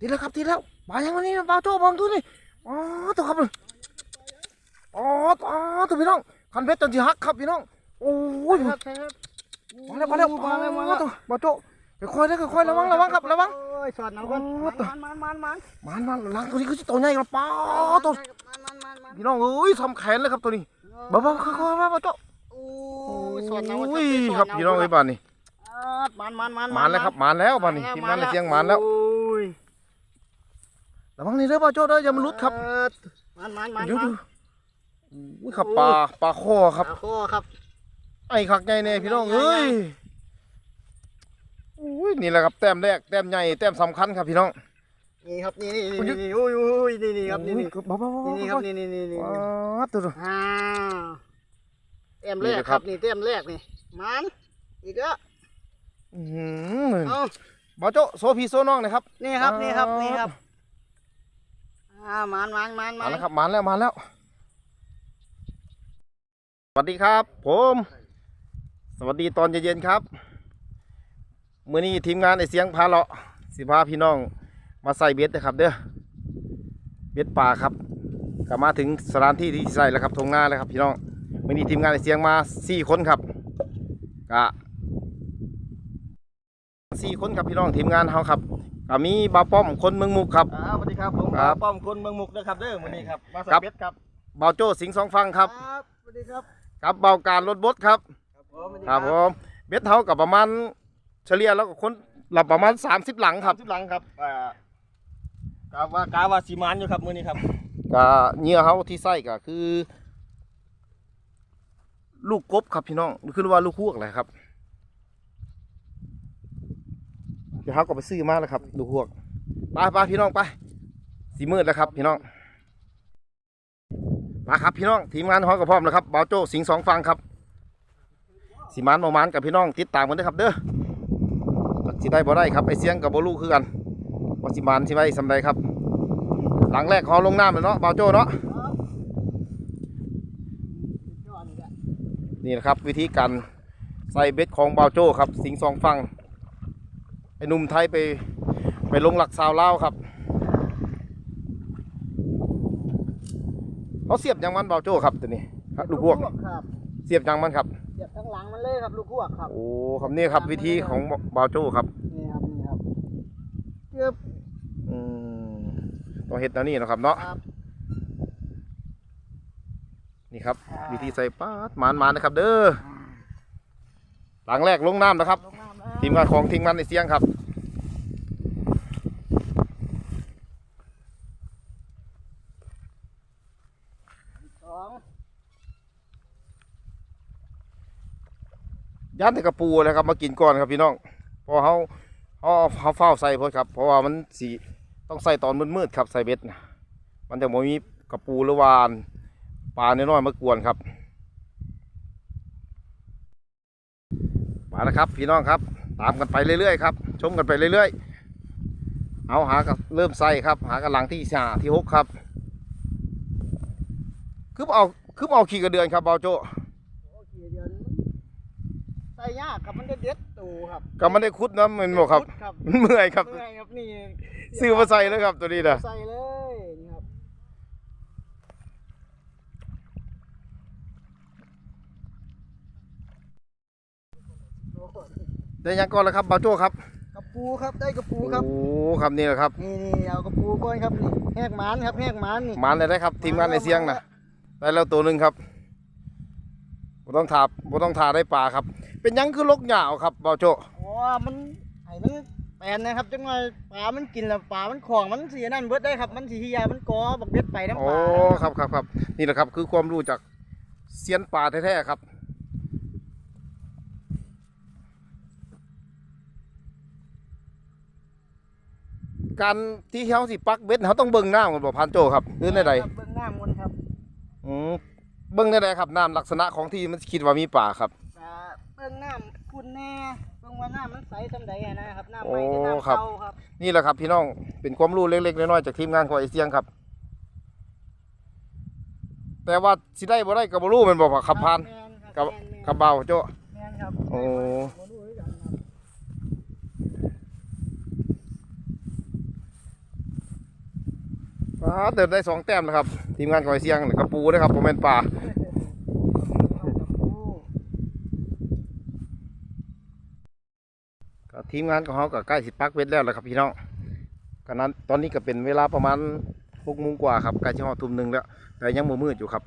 ติดแล้วครับติดแล้วมายังวันนี้ปลาโจ้บองตัวนี่อ๋อตัวครับอ๋ออ๋อตัวพี่น้องคันเบ็ดจนที่หักครับพี่น้องโอ้ยครับใช่ครับมาแล้วมาแล้วมาแล้วมาแล้วตัวปลาโจ้ค่อยๆนะค่อยๆระวังระวังครับระวังโอ้ยสอดเอาก่อนโอ้ตัวมันมันมันมันมันมันล้างตัวนี้คือตัวใหญ่กว่าปลาตัวมันมันมันมันพี่น้องเอ้ยทำแขนเลยครับตัวนี้บ้าบ้าค่อยๆมาปลาโจ้โอ้ยสอดเอาโอ้ยครับพี่น้องไอ้ยบ้านนี่มันมันมันมานแล้วครับมานแล้วบ้านนี้ทีมงานในเสียงมานแล้วโอ้ย ระวังนี่เด้อปลาโจ้เด้ออย่ามันหลุดครับเออมันมันมันอยู่มันๆอุ้ยครับปลาปลาคอครับขาคอครับ ไอ้ขักใหญ่เนี่ยพี่น้องเอ้ยอุ้ยนี่แหละครับแต้มแรกแต้มใหญ่แต้มสำคัญครับพี่น้องนี่ครับนี่นี่นี่นี่โอ้ยโอ้ยนี่นี่ครับนี่นี่บ้าบ้าบ้านี่นี่ครับนี่นี่นี่นี่ว้าตัวตัวอ่าเต็มแรนี่กนะคครัรับบนี่เต็มแรกนี่มันอีกแล้วอื้อหือเอาบาโจโซพีโซน้องนะครับนี่ครับนี่ครับอ๋อนี่ครับ อ่ามันมันมันมัมานแล้วครับมาแล้วมาแล้ว สวัสดีครับ ผม สวัสดีตอนเย็นๆครับมื้อนี้ทีมงานไอเสียงพาเลาะสิพาพี่น้องมาใส่เบ็ดนะครับ เด้อเบ็ดป่าครับก็มาถึงสถานที่ที่ใส่แล้วครับทงหน้าแล้วครับ พี่น้องมื้อนี้ทีมงานไอเสียงมาสี่คนครับก็สี่คนครับพี่น้องทีมงานเขาครับ ก็มีบาป้อมคนเมืองมุกครับครับสวัสดีครับผมครับป้อมคนเมืองมุกนะครับเด้อมื้อนี้ครับมาใส่ครับเบ็ดครับเบาโจ้สิงห์สองฟังครับสวัสดีครับครับเบาการรถบดครับครับผมสวัสดีครับผมเบ็ดเท่ากับประมาณเฉลี่ยแล้วก็คนหลับประมาณ 30 หลังครับสิบหลังครับอ่ากาว่ากาว่าสีมานอยู่ครับมื้อนี้ครับก็เหยื่อเขาที่ใส่ก็คือ ลูกกบครับพี่น้องคือว่าลูกฮวกอะไรครับเดี๋ยวเขาก็ไปซื้อมาแล้วครับลูกฮวกไปไปพี่น้องไปสีมืดแล้วครับ พี่น้องมาครับพี่น้องทีมงานเขาก็พร้อมแล้วครับเบาโจ้สิงสองฟังครับสีมานโมมานกับพี่น้องติดตามกันด้วยครับ เด้อสิได้บ่ได้ครับไอเสียงกับโบลูคือกันว่าสิมานสิไว้สำใดครับ หลังแรกเขาลงน้ำเลยเนาะเบาโจ้เนาะนี่นะครับวิธีการใส่เบ็ดของเบาโจ้ครับ สิงสองฟัง ไอ้หนุ่มไทยไปไปลงหลักสาวเล่าวครับเขาเสียบยังมันเบาโจ้ครับตัวนี้ครับลูกพวกครับเสียบยังมันครับเสียบทั้งหลังมันเลยครับลูกพวกครับโอ้ครับนี่ครับวิธีของเบาโจ้ครับนี่ครับนี่ครับเกือบอืมต้องเฮ็ดแนวนี้นะครับเนาะครับนี่ครับ วิธีใส่ป๊าดหมานๆนะครับ เด้อหลังแรกลงน้ำนะครับลงน้ำแล้ว ทีมงานของทีมงานในเสียงครับสองย่านแต่กระปูนะครับมากินก่อนครับพี่น้องเพราะเขาเขาเขาเฝ้าใส่เพราะครับ เพราะว่ามันสีต้องใส่ตอนมืดๆครับใส่เบ็ดนะมันจะบ่มีกระปูหรือวานปลาน้อยๆมากวนครับมาแล้วครับ พี่น้องครับ ตามกันไปเรื่อยๆครับ ชมกันไปเรื่อยๆ เอาหากันเริ่มใส่ครับ หากำลังที่สาที่หกครับ คือเอาคือเอาขี่กระเดือนครับเบาโจโอเคเดี๋ยวนี้ใส่ยากครับมันได้เด็ดตูครับก็ไม่ได้คุดนะมันบอกครับครับ มันเมื่อยครับ เมื่อยครับนี่ซื้อมาใส่เลยครับตัวนี้นะใส่เลยนี่ครับ ได้ยังก่อนแล้วครับบาโจ้ครับกระปูครับได้กระปูครับโอ้ครับนี่แหละครับนี่นี่เอากระปูก่อนครับนี่แหกหมันครับแหกหมันนี่มันเลยได้ครับ ทีมงานในเสียงนะได้แล้วตัวหนึ่งครับบ่ต้องถาบ่ต้องถาได้ปลาครับ เป็นหยังคือลกเหยาวครับบาโจ้อ๋อมันไอ้มันแปลนนะครับจังว่าปลา มันกินแล้วปลา มันของมันสีนั่นเบิดได้ครับ มันสีเฮียมันกอบักเด็ดไปน้ำโอ้ปลาครับครับครับนี่แหละครับ คือความรู้จากเซียนปลาแท้ๆครับ การที่เขาสิปักเบ็ดเขาต้องเบิ่งน้ำกันบ่พันโจครับหรือในใดครับเบื้องหน้ามันครับอืมเบิ่งได้ไดครับน้ำลักษณะของที่มันคิดว่ามีป่าครับแต่เบื้องหน้าคุณแน่เบื้องว่าหน้ามันใสสำใดอะนะครับหน้าโอ้ไม่ใช่หน้าครับ เก่าครับนี่แหละครับพี่น้องเป็นความรู้เล็กๆน้อยๆจากทีมงานของไอเซียงครับ แต่ว่าสิได้บ่ได้ก็บ่รู้แมันบอกว่าขับผ่าน แม่นครับกับแม่นแม่นขับเบาโจ แม่นครับโอ้ บ่รู้คือกันครับ เติมได้สองแต้มนะครับ ทีมงานคอยเสียงกระปูนะครับผมเป็นป่าทีมงานของเขาก็ใกล้สิปักเวทแล้วแหละครับพี่น้องก็นั้นตอนนี้ก็เป็นเวลาประมาณหกโมงกว่าครับใกล้จะหอดทุ่มหนึ่งแล้ว แต่ยังมืมืดอยู่ครับ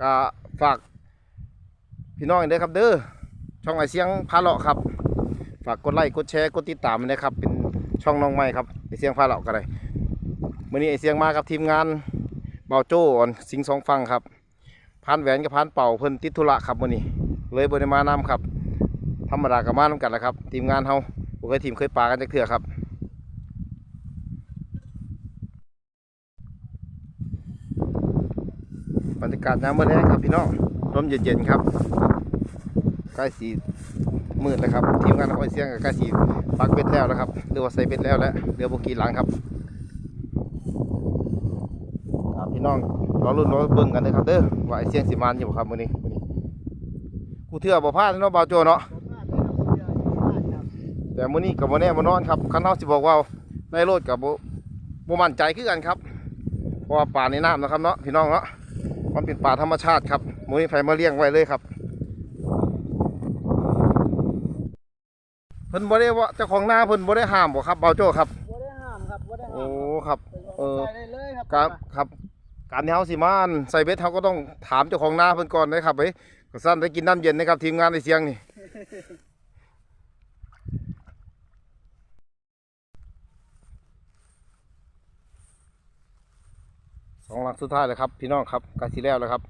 ก็ฝากพี่น้องเด้อครับเด้อช่องไอเสียงพาเลาะครับ ฝากกดไลค์กดแชร์กดติดตามนะครับ เป็นช่องน้องใหม่ครับไอเสียงพาเลาะก็ได้ มื่อนี้ไอเสียงมากับทีมงานเบาโจ้อ่อนสิงสองฟังครับพานแหวนกับพานเป่าเพิ่นติดธุระครับมื่อนี้ เลยบริมานำครับ ธรรมดากับมาน้ำกันละครับ ทีมงานเฮาบ่เคยทีมเคยปลากันจักเถื่อครับบรรยากาศน้ำเมื่อแรงครับพี่น้องลมเย็นๆครับใกล้สีมืดแล้วครับทีมงานเอาไว้เสียงก็ใกล้สีปักเบ็ดแล้วนะครับหรือว่าใส่เบ็ดแล้วและเรือโบกีหลังครับพี่น้อง รอรุ่นรอเบิ่งกันเลยครับเด้อว่าไอเสียงสิมานอยู่บ่ครับมื้อนี้มื้อนี้กูเถื่อบ่พลาดเนาะบ่าวโจเนาะผมว่าได้ครับเรืออยู่บ้านครับแต่มื้อนี้กับบ่แน่บ่นอนครับคันเฮาสิบอกว่าได้โลดกับบ่บ่มั่นใจคือกันครับเพราะว่าป่าในน้ำนะครับเนาะพี่น้องเนาะมันเป็นป่าธรรมชาติครับมื้อนี้ไผมาเลี้ยงไว้เลยครับเพิ่นบ่ได้ว่าเจ้าของนาเพิ่นบ่ได้ห้ามบ่ครับเบาโจ้ครับบ่ได้ห้ามครับบ่ได้ห้าโอ้มครับเออใส่ได้เลยครับครับครับ การที่เฮาสิมานใส่เบ็ดเฮาก็ต้องถามเจ้าของนาเพิ่นก่อนนะครับเฮ้ยก็สั่นได้กินน้ำเย็นนะครับทีมงานในเสียงนี่สองหลักสุดท้ายแล้วครับ พี่น้องครับกาสิแล้วแล้วครับ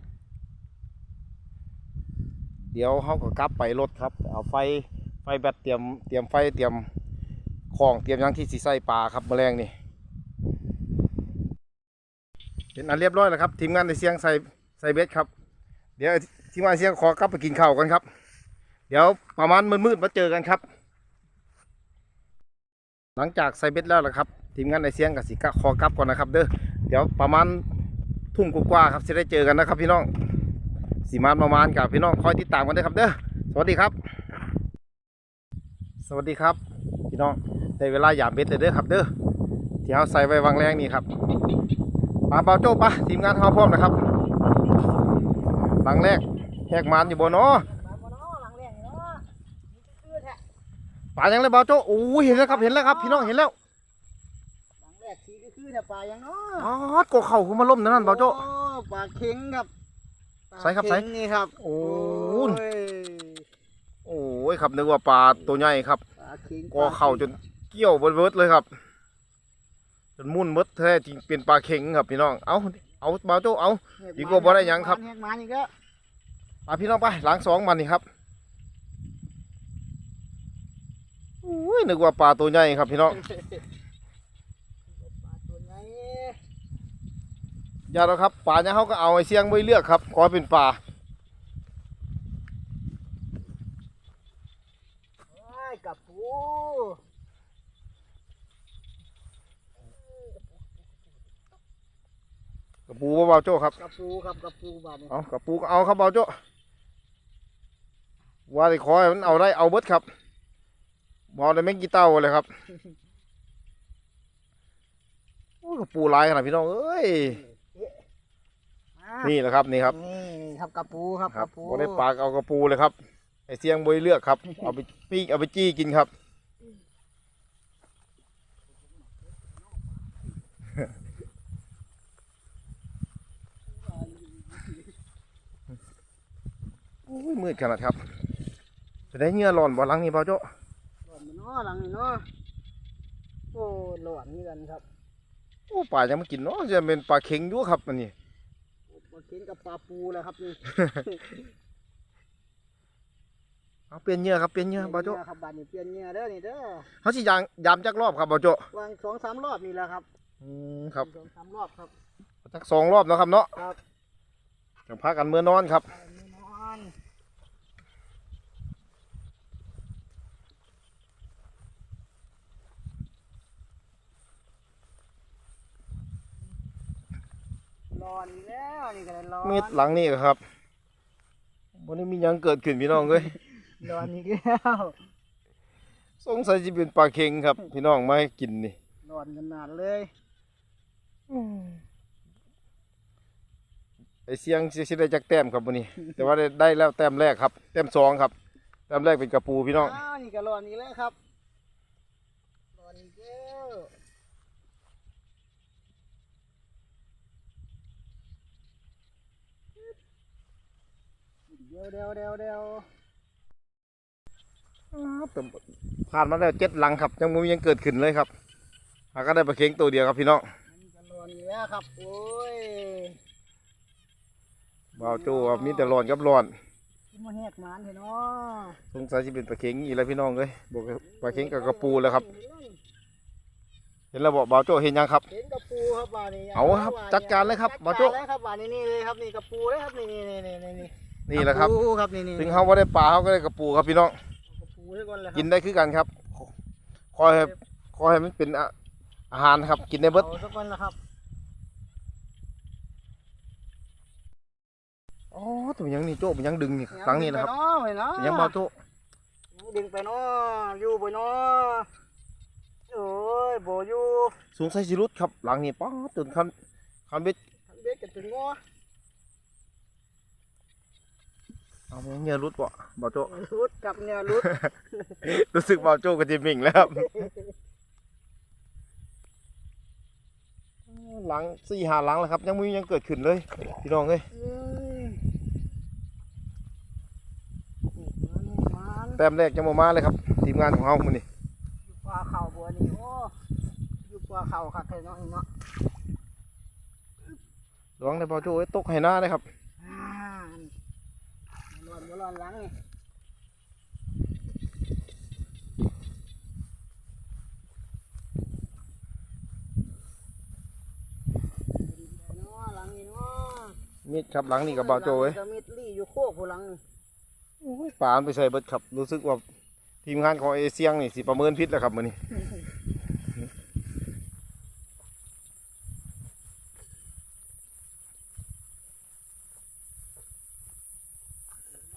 เดี๋ยวเขาก็กลับไปรถครับ เอาไฟไฟแบตเตรียมเตรียมไฟเตรียมของเตรียมยังที่สีใส่ปลาครับแมลงนี่ เป็นอันเรียบร้อยแล้วครับ ทีมงานในเสียงใส่ใส่เบ็ดครับ เดี๋ยวทีมงานเสียงขอกลับไปกินข้าวกันครับ เดี๋ยวประมาณมืดๆมาเจอกันครับ หลังจากใส่เบ็ดแล้วละครับ ทีมงานในเสียงกับสิกะขอกลับก่อนนะครับ เด้อเดี๋ยวประมาณทุ่มกว่าครับจะได้เจอกันนะครับ พี่น้องสีมานประมาณกับพี่น้องคอยติดตามกันด้วยครับ เด้อสวัสดีครับ สวัสดีครับ พี่น้องได้เวลาหยามเบ็ดเลยเด้อครับ เด้อที่เขาใส่ไว้วางแรงนี่ครับ ปลาเบาโจ้ปะทีมงานเขาพร้อมนะครับ หลังแรกแหกมันอยู่บนเนาะปลาบ่เนาะหลังแรงนี่เนาะนี่คือแท้ปลายังเลยเบาโจ้โอ้ยเห็นแล้วครับเห็นแล้วครับ พี่น้องเห็นแล้วหลังแรกสีก็คือแท้ปลายังเนาะอ๋อกเข่าขึ้นมาล่มนั่นเบาโจ้อ้ปลาเข็งครับปลาใส่ครับใส่เข็งนี่ครับ โอ้ยโอ้ยครับนึกว่าปลาตัวใหญ่ครับปลาเข็งกอเข่าจนเกี่ยวเบิดๆเลยครับจ นมุ่นเบิดแท้จริงเป็นปลาเข็งครับพี่น้อง เอาเอาเบาโจ้เอา ดีกว่าบ่ได้หยังครับ แหกมันอีกแล้วมาพี่น้องไปล้างสองมันนี่ครับอุ้ยนึกว่าปลาตัวใหญ่ครับพี่น้องปลาตัวใหญ่อย่าแล้วครับปลาเนี่ยเขาก็เอาไอ้เสียงไว้เลือกครับขอให้เป็นปลาเอ้ยกับปู ระปูบ่เบาโจ้ครับกับปูครับกับปูบาดนี้เอากระปูก็เอาครับเบาโจ้ว่าได้ขอให้มันเอาได้เอาเบิดครับบอได้แม่งกี่เต้าเลยครับโอ้ยกระปูหลายขนาดพี่น้องเอ้ยอ่านี่แหละครับนี่ครับนี่ครับกับปูครับครักับบปู บ่ได้ปลาก็เอากระปูเลยครับไอเสียงบริเลือกครับเอาไปปิ้งเอาไปจี้กินครับ โอ้ยมืดขนาดครับจะได้เหงื่อร้อนบ่หลังนี่เปล่าโจ้หลอนมันเนาะหลังนี่เนาะโอ้หลอนนี่กันครับโอ้ปลายังไม่กินเนาะจะเป็นปลาเค็งอยู่ครับอันนี้ปลาเข็งกับปลาปูแล้วครับนี่เอาเปลี่ยนเหงื่อครับเปลี่ยนเหงื่อเปล่าโจ้นี่ยครับบาดนี้เปลี่ยนเงี้ยเด้อนี่เด้อเขาสิยางยามจักรอบครับเปล่าโจ้วางสองสามรอบนี่แหละครับอืมครับสองสามรอบครับจักสองรอบเนาะครับเนาะครับจังพากันเมื่อนอนครับ ไปนี่นอน ร้อนอีกแล้วนี่ก็เลยร้อนมีดหลังนี่ก็ครับวันนี้มีหยังเกิดขึ้นพี่น้องเอ้ยร้อนอีกแล้วสงสัยจะเป็นปลาเค็งครับ พี่น้องมาให้กินนี่ร้อนขนาดเลยปไอเสียงสิได้จักแต้มครับวันนี้ แต่ว่าได้ได้แล้วแต้มแรกครับ แต้มสองครับ แต้มแรกเป็นกระปูพี่น้องอ้าวนี่ก็รอนอีกแล้วครับรอนอีกแล้ว ดี๋ยวเดี๋ยวเดี๋ยวเดี๋ยวผ่านมาแล้วเจ็ดหลังครับ ยังมียังเกิดขึ้นเลยครับหาก็ได้ปลาเค็งตัวเดียวครับพี่น้องนี่ก็รอนอีกแล้วครับโอ้ยบ่าวโจ้ครับมีแต่ร้อนกับร้อนกินมาแหกหมานเถอะเนาะสงสัยจะเป็นปลาเค็งอีกแล้วพี่น้องเลยบอกว่าปลาเค็งกับกระปูแล้วครับ เห็นแล้วบอกบ่าวโจ้เห็นยังครับเห็นกระปูครับบ่านี่เอาครับจัดการเลยครับจัดบ่าวโจ้กรเลยครับบ่านี่นี่เลยครับนี่กระปูเลยครับนี่นี่นี่นี่ นี่นี่นี่แหละครับกปูครับนี่นี่ถึงเขาว่าได้ปลาเขาก็ได้กระปูครับพี่น้องกระปูด้วยก่อนเลยครับกินได้คือกันครับ คอยให้คอยให้มันเป็นอาอาหารนะครับ กินได้เบิดเอาสักวันละครับอ๋อตัวยังนี่โจ้มันยังดึงนี่ครั้งนี้นะครับไปเนาะมันยังบ่าวโจ้ยังดึงไปเนาะอยู่ไปเนาะโอ้ยโบอยู่สงสัยสิรุดครับ หลังนี้ป้าดจนคันคันเบ็ดทันเบ็ดกันถึงง้อ เอาไปเงี้ยรุดบ่บ่าวโจ้รุดกับเนี่ยรุด รู้สึกบ่าวโจ้ก็จะมิ่งแล้วครับหลังสี่หาหลังแล้วครับ ยังไมมียังเกิดขึ้นเลย พี่น้องเอ้ยเอ้ยมันมันแต้มแรกยังมามาเลยครับ ทีมงานของเฮามื้อนี้อยู่ปลาเข่าบัวนี่โอ้อยู่ปลาเข่าคักเลยเนาะอีเนาะระวังได้บ่าวโจ้เอ้ยตกให้หน้าเลยครับ อ่าร้อนบ่ร้อนหลังนี่เนาะหลังนี่เนาะมีดครับหลังนี่กับบ่าวโจ้เอ้ยจะมีลี่อยู่โคกผู้หลังนี่โอ้ยปลามันไปใส่เบิดครับ รู้สึกว่าทีมงานของเอเชียงนี่สิประเมินพิษแล้วครับมื้อนี้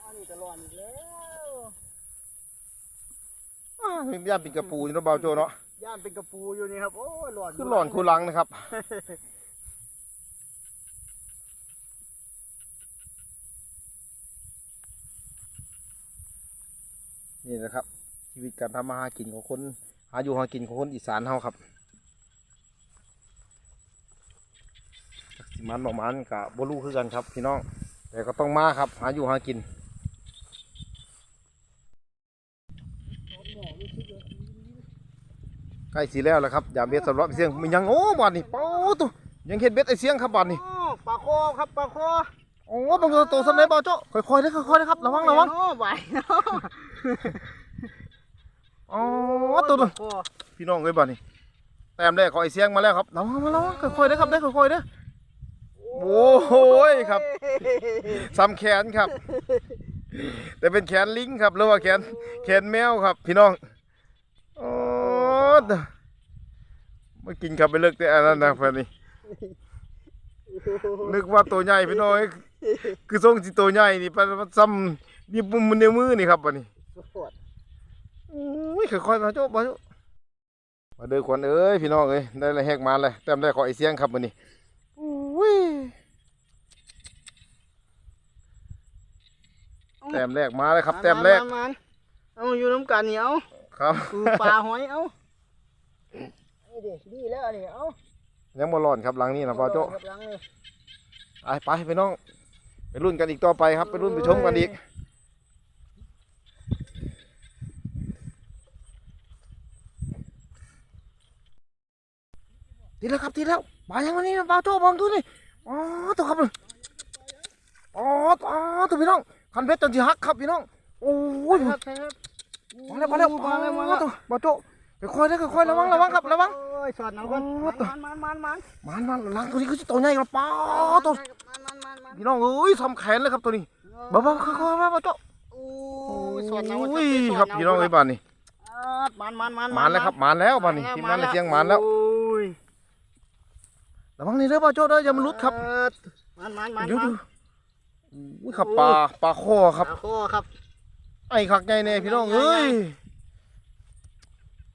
อันนี้ ก็ร้อนอีกแล้วอ้าวย่านเป็นกระปูอยู่เนาะบ่าวโจ้เนาะย่านเป็นกระปูอยู่นี่ครับโอ้ยร้อนคือหลอนคูหลังนะครับ นี่นะครับ ชีวิตการทำมาหากินของคน หาอยู่หากินของคนอีสานเฮาครับจักสิมันบอกมันกับบลูคือกันครับ พี่น้องแต่ก็ต้องมาครับ หาอยู่หากิน ใก ล้สีแล้วแหละครับอย่าเบ็ดสำหรับเสียงมันยังโอ้บานนี่เป้าตัวยังเห็นเบ็ดไอเสียงครับบานนี่โอ้ปลาโคครับปลาโคโอ้บางตัวโตสนเลยบ่าวโจ้ค่อยๆนะค่อยๆนะครับระวังระวังโอ้ไหวเนาะอ๋อตัวนึงโอ้พี่น้องเอ้ยบานนี่แต้มแรกของไอเสียงมาแล้วครับระวังมาระวังค่อยๆนะครับได้ค่อยๆนะโอ้โหครับซ้ำแขนครับ แต่เป็นแขนลิงครับหรือว่าแขนแขนแมวครับ พี่น้องโอ้ มากินครับไปเลิกแต่อันนั้นนะเพื่อนนี่นึกว่าตัวใหญ่พี่น้อยคือทรงสิตัวใหญ่นี่ปะซ้ำนี่ปุ่มมันในมือนี่ครับวันนี้ปวดอุ้ยค่อยๆมาโจ้มาโจ้มาเด้อขวัญเอ้ยพี่น้องเอ้ยได้ละแหกมาเลยแต้มได้ขอไอเสียงครับวันนี้อุ้ยแต้มแรกมาเลยครับแต้มแรกนมันเอาอยู่น้ำกันเหนียวครับ คือปลาหอยเอา นี่ดิดีแล้วอันนี่เอายังบ่ร้อนครับหลังนี้นะพ่อโจ้ครับหลังนี่ไปไปพี่น้องไปรุ่นกันอีกต่อไปครับไปรุ่นไปชมกันอีกทีแล้วครับทีแล้วมาอย่างวันนี้นะปลาโจ้มองดูนี่อ๋อตัวครับอ๋ออ๋อตัวพี่น้องคันเพชรจนที่หักครับพี่น้องโอ้ยครับครับมาแล้วมาแล้วมาแล้วมาแล้วตัวปลาโจ้ ค่อยๆนะค่อยๆระวังระวังครับระวัง โอ้ยสอดเอาก่อนโอ้ตัว มันมันมันมันมันมันหลังตัวนี้คือตัวใหญ่กว่าปลาตัวมันมันมันมันพี่น้องเอ้ยทำแขนเลยครับตัวนี้บ้าบ้าค่อยๆมาปลาโจ้โอ้ยสอดเอาโอ้ยครับพี่น้องเอ้ยบ้านนี้มันมันมันมานแล้วครับมานแล้วบ้านนี้ทีมงานในเชียงมานแล้วโอ้ยระวังนี่เด้อปลาโจ้เด้ออย่ามันหลุดครับมันมันมันเดี๋ยวมัดูนอุ้ยครับปลาปลาคอครับปลาโคครับ ไอ้ขักใหญ่เนี่ยพี่น้องเอ้ย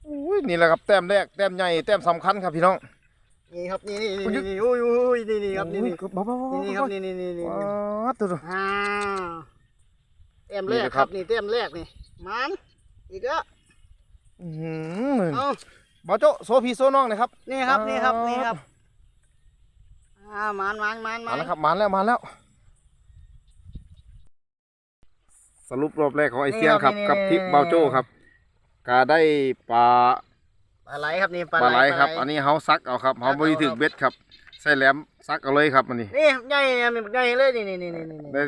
อุ้ยนี่แหละครับแต้มแรกแต้มใหญ่แต้มสำคัญครับพี่น้อง นี่ครับนี่นี่นี่นี่อุ้ยอุ้ยนี่นี่ครับนี่นี่บ้าบ้าบ้านี่นี่ครับนี่นี่นี่นี่ว้าตัวอ่าเต็มแรนี่กนะคครัรับบนี่เต็มแรกนี่มันอีกแล้วอื้อหือเอาบาโจโซพีโซน้องนะครับนี่ครับนี่ครับนี่ครับอ่ามันมันมันมัมานแล้วครับมาแล้วมาแล้ว สรุปรอบแรกของไอเซียงครับกับทิปเบาโจครับ กาได้ปลาปลาไหลครับนี่ปลาไหลครับ อันนี้เฮาซักเอาครับเฮาบริถึกเบ็ดครับใส่แหลมซักเอาเลยครับอันนี้นี่ใหญ่เนี่ยมันใหญ่เลยนี่นี่นี่นี่นี่ได้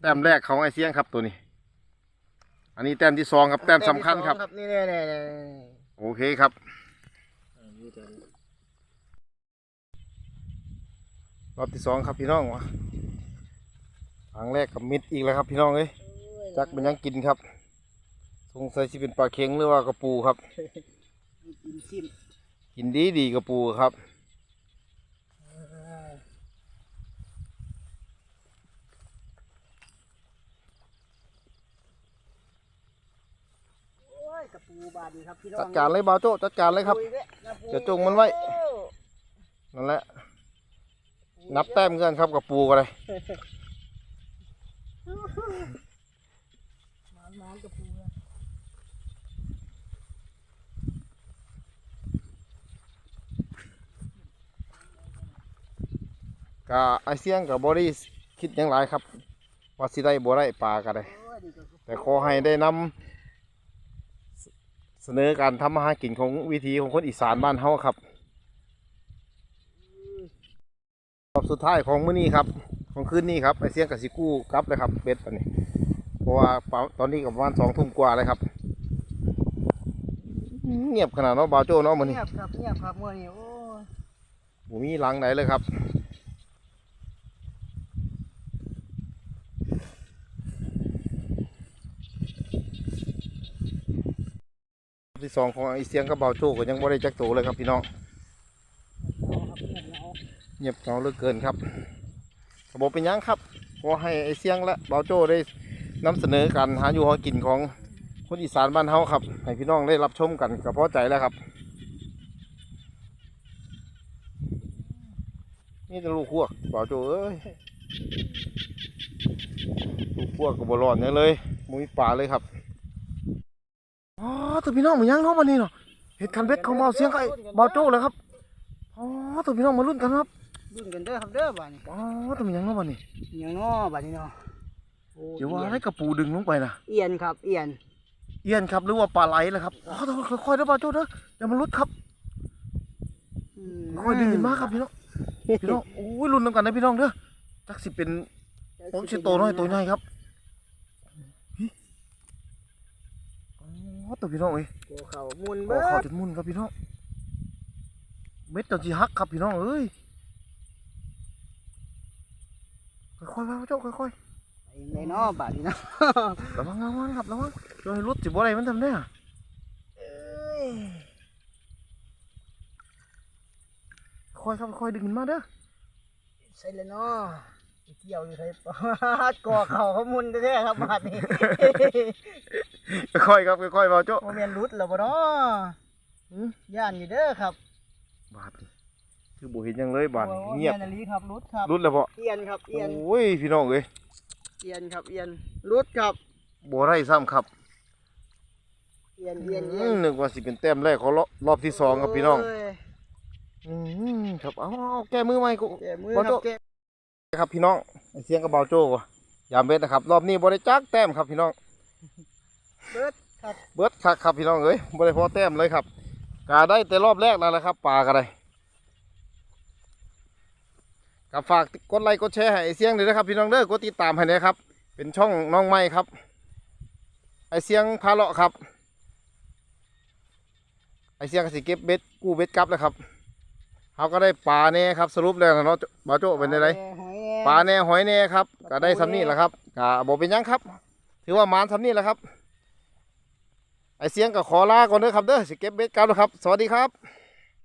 แต้มแรกของไอเซียงครับตัวนี้ อันนี้แต้มที่สองครับแต้มสำคัญครับนี่นี่นี่นี่โอเคครับรอบที่สองครับพี่น้องวะครั้งแรกกับมิดอีกแล้วครับพี่น้องเอ้ยจักเป็นหยังกินครับ สงสัยสิเป็นปลาเค็งหรือว่ากระปูครับ กินชิมกินดีดีกระปูครับโอ้ยกระปูบาดนี่ครับพี่น้องจัดการเลยบาวโจ้จัดการเลยครับจะจงมันไว้นั่นแหละ นับแต้มกันครับกระปูกันเลยมันมันกระปู กะไอเสียงกับบอดี้คิดหยังหลายครับ ว่าสิได้บ่ได้ปลากันเลยโอ้ยนี่ก็แต่ขอให้ได้นำเสเสนอการทำอาหารกินของวิธีของคนอีสานบ้านเฮาครับรอบสุดท้ายของมื้อนี้ครับ ของคืนนี้ครับไอเสียงกับสิกู้กลับเลยครับเบ็ดตอนนี้เพราะว่าปะตอนนี้กับประมาณสองทุ่มกว่าเลยครับเงียบขนาดเนาะบาวโจ้เนาะมื้อนี้เงียบครับเงียบครับมื่อนี้โอ้ยบ่มีหลังไหนเลยครับ ที่สองของไอเสียงกับบาวโจ้ก็ยังบ่ได้จักโตเลยครับพี่น้องเงียบเงาเหงาเหลือเกินครับระบบเป็นยังครับขอให้ไอเสียงและบาวโจ้ได้นำเสนอการหาอยู่หากินของคนอีสานบ้านเฮาครับให้พี่น้องได้รับชมกันก็พอใจแล้วครับนี่จะลูกพวกบาวโจ้เอ้ยลูกพวกกับบร้อนเนี่ยเลยมุมีป่าเลยครับ อ๋อตัวพี่น้องมันยังเนาะวันนี้เนาะเห็ดคันเบ็ดของบาวเสียงกับไอ้บาวโจ้เลยครับอ๋อตัวพี่น้องมาลุ้นกันครับดุนกันเด้อครับเด้อบาดนี้อ๋อตัวมันยังเนาะวันนี้ยังน้อบาดนี้เนาะโอ้เดี๋ยวว่าอะไรกระปูดึงลงไปนะเอียนครับ เอียน เอี้ยนครับหรือว่าปลาไหลเลยครับอ๋อต้องค่อยๆนะบาวโจ้เด้ออย่ามันลุดครับอืมค่อยดึงขึ้นมาครับพี่น้องพี่น้องโอ้ยลุ้นน้ำกันนะพี่น้องเด้อจักสิเป็นโอ้ชิโตน้อยตัวใหญ่ครับหิอ๋อ ตัวพี่น้องเอ้ยหัวเขามุนโอ้เบิเขาดจนมุนครับพี่น้อง เม็ดจนจีฮักครับพี่น้องเอ้ย ค่อยๆว่าเจ้าค่อยไปในนอบาดนี้เนาะๆระวังระวังครับระวังโดนรุดสิบ่อะไรมันทำได้อะเอ้ยค่อยครับค่อยดึงขึ้นมาเด้อใส่เลยเนาะไป เที่ยวอยู่ไสปาดก่อเขาเขามุนแท้ๆครับบาดนี้ค่อยๆครับค่อยๆว่าเจ้าโมเมนรุดแล้วบ่เนาะหืมย่านอยู่เด้อครับ บาดนี่คือบ่เห็นหยังเลยบาดนี่โอ้เงียบแม่นอีหลีครับรุดครับรุดแล้วบ่เอียนครับเอียนโอ้ยพี่น้องเอ้ยเอียนครับเอียนรุดครับบ่ได้ซ้ำครับเอียนเอียนเอียอืนมนึกว่าสิเป็นแต้มแรกของรอบรอบที่สองครับพี่น้องโยอืมครับเอาเอาแก้มือใหม่กูแก้มือบ่คโจ้รับแก้ ครับพี่น้องไอ้เสียงกับเบาโจ้ยามเบ็ดนะครับ รอบนี้บ่ได้จักแต้มครับพี่น้อง เบิดครับเบิดคักครับพี่น้องเอ้ยบ่ได้พอแต้มเลยครับกาได้แต่รอบแรกแล้วแหละครับปลาก็ได้ก็ฝากกดไลค์กดแชร์ให้ไอ้เสียงด้วยนะครับพี่น้องเด้อกดติดตามให้นะครับ เป็นช่องน้องใหม่ครับ ไอ้เสียงพาเลาะครับ ไอ้เสียงก็สิเก็บเบ็ดกู้เบ็ดกลับแล้วครับเขาก็ได้ปลาแน่ครับสรุปแล้วนะเนาะบาโจ้เป็นไงหอย ปลาแน่หอยแน่ครับก็ได้สำนี่แหละครับก็บอกเป็นหยังครับ ถือว่ามานสำนี่แหละครับไอเสียงก็ขอลาก่อนเด้อครับเด้อสิเก็บเบ็ดกลับแล้วครับ สวัสดีครับ